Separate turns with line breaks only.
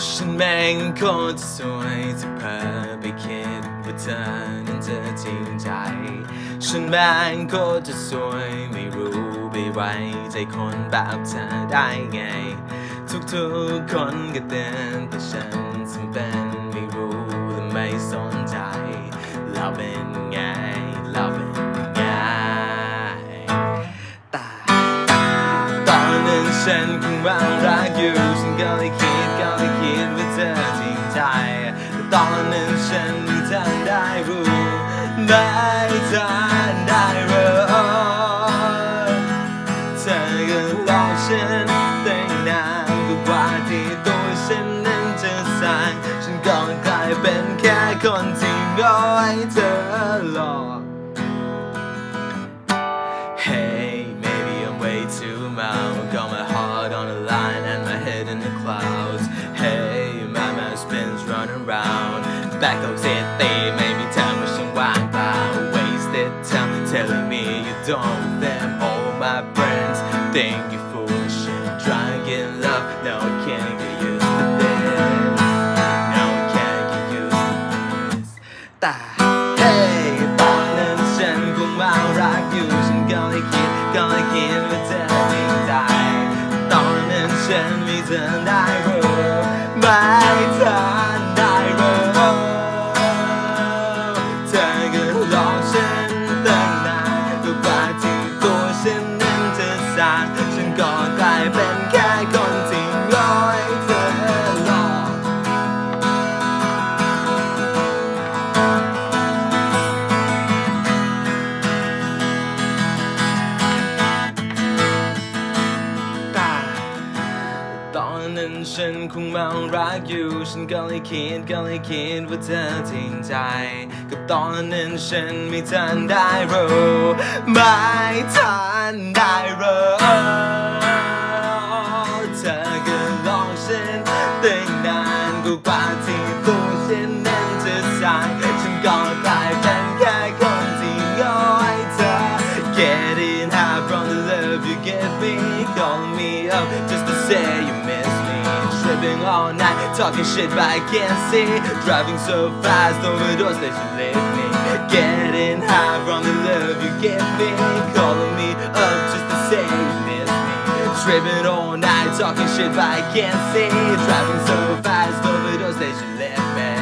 ฉันแม่งโคตรสวยจะเพ้อไปคิดว่าเธอนั้นจะจริงใจ ฉันแม่งโคตรจะสวยไม่รู้ไปไว้ใจคนแบบเธอได้ไง ทุกๆคนก็เตือนแต่ฉันทำเป็นไม่รู้และไม่สนใจเราเป็นไงเราเป็นไงแตายตอนนั้นฉันคงว่างรักอยู่ฉันก็เลยคิด ก็เลยคิดว่าเธอจริงใจแต่ตอนนั้นฉันไม่ทันได้รู้ไม่ทันได้รู้เธอก็หลอกฉันแตั้งนานก็กว่าที่ตัวฉันนั้นจะสั่งฉันก็กลายเป็นแค่คนที่ง้อยเธอหลอก Hey, maybe I'm way too mild. Got my heart on the line and my head in the clouds. Hey, my mind spins running round. Back up city, made me tell me some wine about wasted time. Telling me you don't with them. All my friends think you're foolish and trying to get love. No, I can't get used to this. No, I can't get used to this. แต่เฮ้ยตอนนั้นฉันคงมารักอยู่ ฉันก็เลยคิดก็เลยคิดว่าเธอจริงใจ ตอนนั้นฉันไม่ทันได้ อนนั้นฉันคงเมารักอยู่ ฉันก็เลยคิดก็เลยคิดว่าเธอจริงใจ กับตอนนั้นฉันไม่ทันได้รู้ไม่ทันได้รู้เธอก็ลอกฉันตั้งนานกว่าที่ตัวฉันนั้นจะสั่งฉันก็กลายเป็นแค่คนที่ง้อยเธอ Getting high from the love you give me Calling me up just to say you Tripping all night, talking shit but I can't see. Driving so fast, over overdose that you leave me Getting high from the love you give me. Calling me up just to say you miss me. Tripping all night, talking shit but I can't see. Driving so fast, over overdose that you left me